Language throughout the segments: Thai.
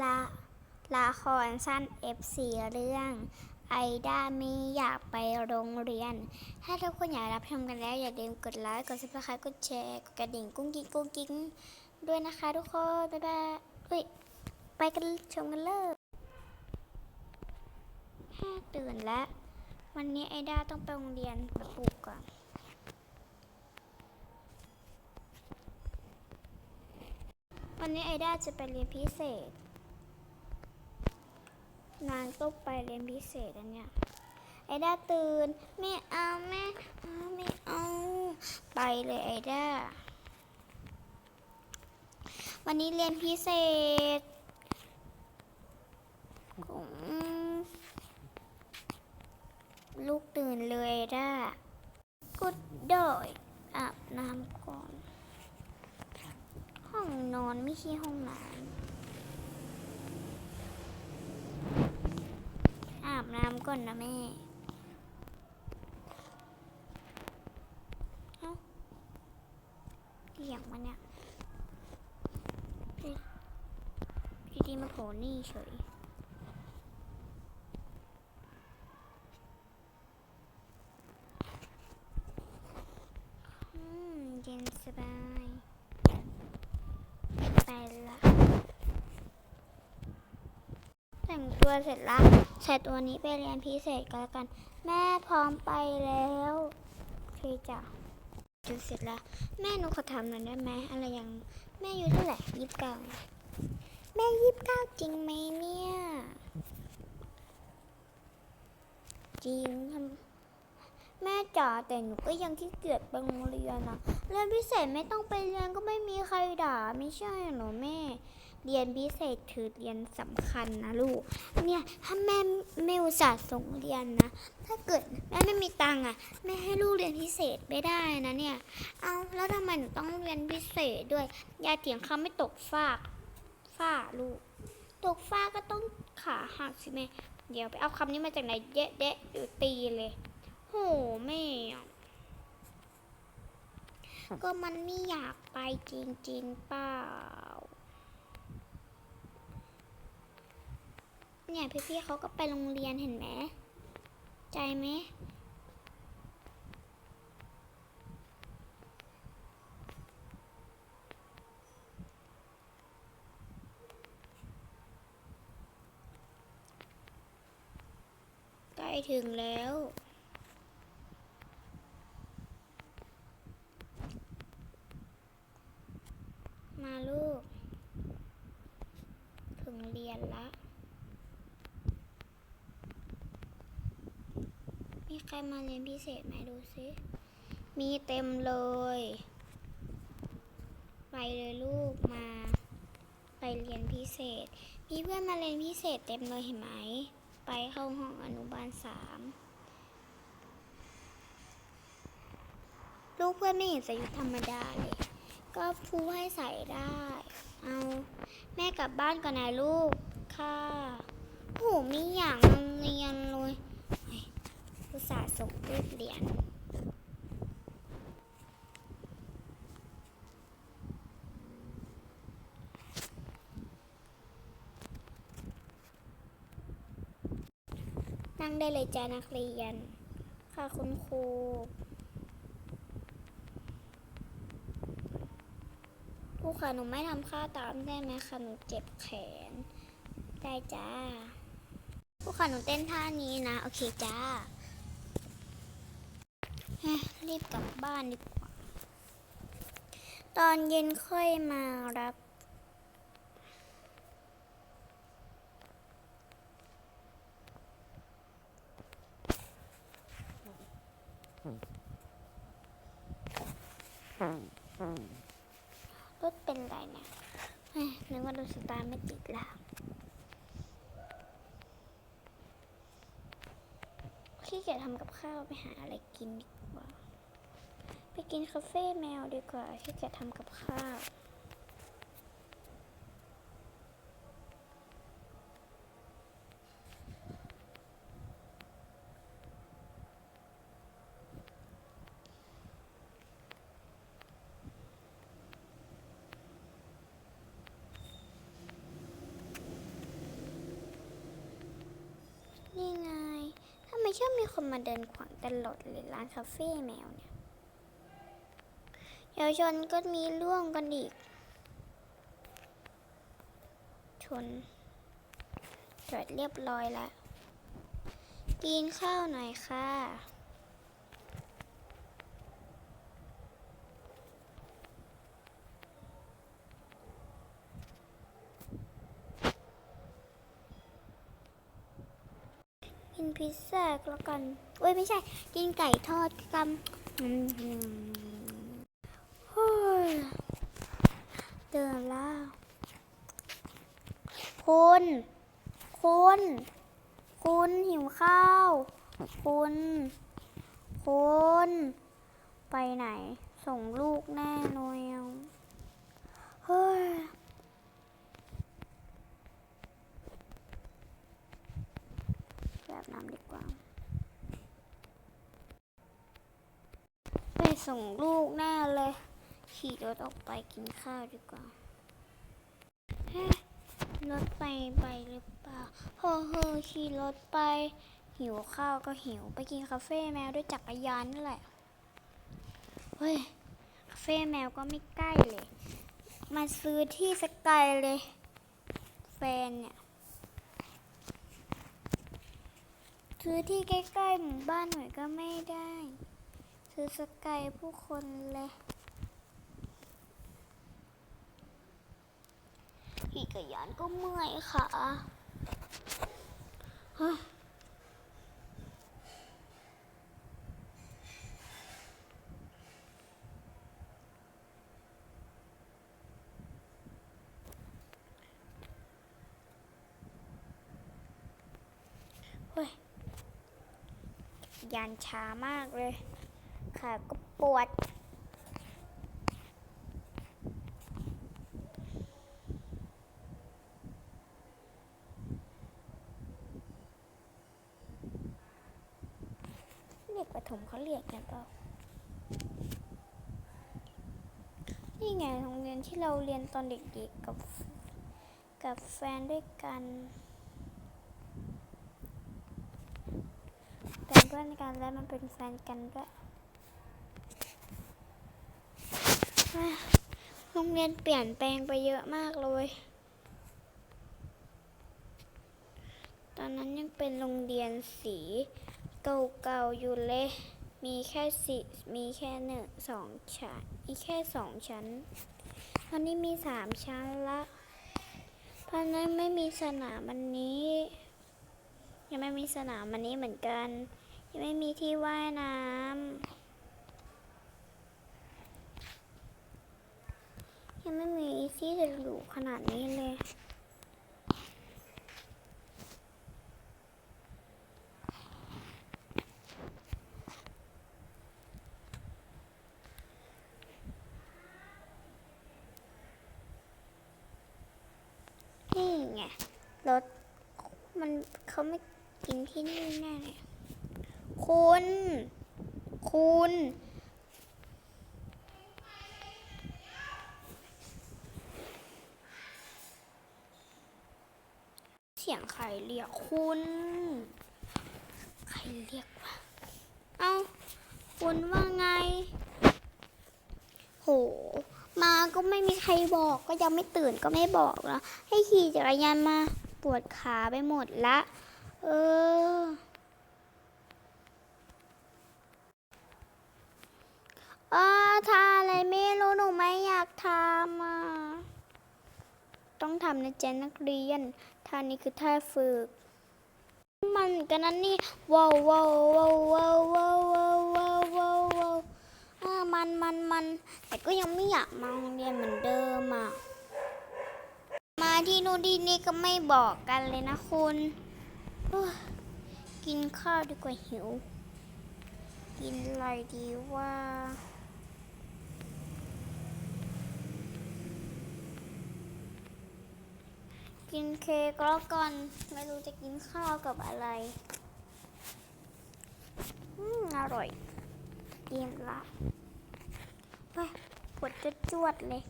ละละครสั้น F4 เรื่องไอด้าไม่อยากไปโรงเรียน ถ้าทุกคนอยากรับชมกันแล้ว อย่าลืมกดไลค์ กดซับสไครต์กดแชร์ กดกระดิ่งกุ้งกิ้งกุ้งกิ้งด้วยนะคะทุกคน บ๊ายบายเฮ้ย ไปกันชมกันเลยแค่ตื่นแล้ว วันนี้ไอด้าต้องไปโรงเรียนมาปลุกก่อนวันนี้ไอด้าจะไปเรียนพิเศษ นางต้องไปเรียนพิเศษอันเนี้ยไอด้าตื่นไม่เอาแม่ไม่เอา ไปเลยไอด้าวันนี้เรียนพิเศษลูกตื่นเลยด้ากุดดอยอาบน้ำก่อน ห้องนอนไม่ใช่ห้องน้ำอา บน้ำก่อนนะแม่เอ้าเสียงมันเนี่ยพี่พี่ดีมาโผล่นี่เฉย อืม เย็นสบาย ไปละ แต่งตัวเสร็จละใส่ตัวนี้ไปเรียนพิเศษก็แล้วกัน แม่พร้อมไปแล้วโอจ้ะจุดเสร็จแล้วแม่หนูขอทำหน่อยได้ไหมอะไรอย่างแม่อยู่เท่าไหร่ยี่สิบเก้าแม่ยี่สิบเก้าจริงไหมเนี่ย จริงทำแม่จ๋าแต่หนูก็ยังขี้เกียจไปโรงเรียนนะเรียนพิเศษไม่ต้องไปเรียนก็ไม่มีใครด่าไม่ใช่เหรอแม่ เรียนพิเศษคือเรียนสำคัญนะลูก เนี่ยถ้าแม่ไม่อุตส่าห์ส่งเรียนนะ ถ้าเกิดแม่ไม่มีตังค์อะแม่ให้ลูกเรียนพิเศษไม่ได้นะเนี่ย เอาแล้วทำไมหนูต้องเรียนพิเศษด้วยยายเถียงคำไม่ตกฟากฝ้าลูก ตกฟ้าก็ต้องขาหักสิแม่ เดี๋ยวไปเอาคำนี้มาจากไหนเยะเดะเดี๋ยวตีเลย โหแม่ก็มันไม่อยากไปจริงๆเปล่า เนี่ยพี่ๆเขาก็ไปโรงเรียนเห็นไหมใจไหมใกล้ถึงแล้วมาลูก ถึงเรียนละ มีใครมาเรียนพิเศษไหมดูสิมีเต็มเลย ไปเลยลูกมา ไปเรียนพิเศษ มีเพื่อนมาเรียนพิเศษเต็มเลยเห็นไหม ไปเข้าห้องอนุบาลสามลูกเพื่อนไม่เห็นใส่ชุดธรรมดาเลย ก็พูให้ใส่ได้ เอาแม่กลับบ้านก่อนนะลูก ค่ะ โหไม่อย่างเรียนเลยเฮ้ยอุต ส่งลูกเรียนนั่งได้เลยจ้านักเรียน ค่ะคุณครูครูค่ะหนูไม่ทำข้าตามได้ไหมคะหนูเจ็บแขน ได้จ้าครูค่ะหนูเต้นท่านี้นะ โอเคจ้า รีบกลับบ้านดีกว่า ตอนเย็นค่อยมารับ รถเป็นไรเนี่ยนึกว่าดูสตาร์ไม่ติดแล้วขี้เกียจทำกับข้าวไปหาอะไรกินดีก ไปกินคาเฟ่แมวดีกว่าที่จะทำกับข้าวนี่ไงทำไมชอบมีคนมาเดินขวางตลอดเลยร้านคาเฟ่แมวเนี่ย เยาวชนก็มีร่วมกันอีก ชนจอดเรียบร้อยแล้ว กินข้าวหน่อยค่ะกินพิซซ่าแล้วกันเอ้ยไม่ใช่ กินไก่ทอดกันอืม เดินแล้วคุณ คุณ คุณหิวข้าว คุณ คุณ ไปไหน ส่งลูกแน่นอยเฮ้ยแบบน้ำดีกว่า ไปส่งลูกแน่เลย ขี่รถออกไปกินข้าวดีกว่ารถไปไปหรือเปล่าเฮ้อเฮ้อขี่รถไป หิวข้าวก็หิวไปกินคาเฟ่แมวด้วยจักรยานนั่นแหละ เฮ้ย คาเฟ่แมวก็ไม่ใกล้เลย มาซื้อที่สกายเลย แฟนเนี่ย ซื้อที่ใกล้ๆหมู่บ้านหน่อยก็ไม่ได้ ซื้อสกายผู้คนเลย ขี่จักรยานก็เมื่อยค่ะเฮ้ยยยานช้ามากเลยขาก็ปวด เด็กประถ มเขาเรียกกันเปล่านี่ไงโรงเรียนที่เราเรียนตอนเด็กๆกับกับแฟนด้วยกันเป็นเพื่อนกันและมันเป็นแฟนกันด้วยเฮ้ยโรงเรียนเปลี่ยนแปลงไปเยอะมากเลย ตอนนั้นยังเป็นโรงเรียนสี เก่าๆอยู่เลย มีแค่สีมีแค่หนึ่งสองชั้น มีแค่สองชั้น ตอนนี้มีสามชั้นละเพราะนั้นไม่มีสนามวันนี้ ยังไม่มีสนามวันนี้เหมือนกัน ยังไม่มีที่ว่ายน้ำยังไม่มีที่จะหรูขนาดนี้เลย นี่ ไงรถมันเขาไม่กินที่นี่แน่เลยคุณ คุณ เสียงใครเรียกคุณ ใครเรียกวะเอ้า คุณว่าไง โห มาก็ไม่มีใครบอกก็ยังไม่ตื่นก็ไม่บอกแล้วให้ขี่จักรยานมาปวดขาไปหมดละ เออ เออทาอะไรไม่รู้หนูไม่อยากทำอะ ต้องทำในะเจนนักเรียนท่านี้คือท่าฝึก มันกันนั่นนี่ว้าวว้าวว้าวว้าวว้าว มันมันมันแต่ก็ยังไม่อยากมาโรงเรียนเหมือนเดิมอะมาที่นู่นที่นี่ก็ไม่บอกกันเลยนะคุณกินข้าวดีกว่าหิว กินอะไรดีว่ากินเค้กแล้วกันไม่รู้จะกินข้าวกับอะไร อืม อร่อยกินละ วดจะจวดเลย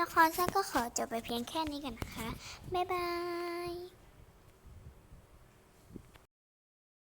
ละครสั้นก็ขอจบไปเพียงแค่นี้กันนะคะ บ๊ายบาย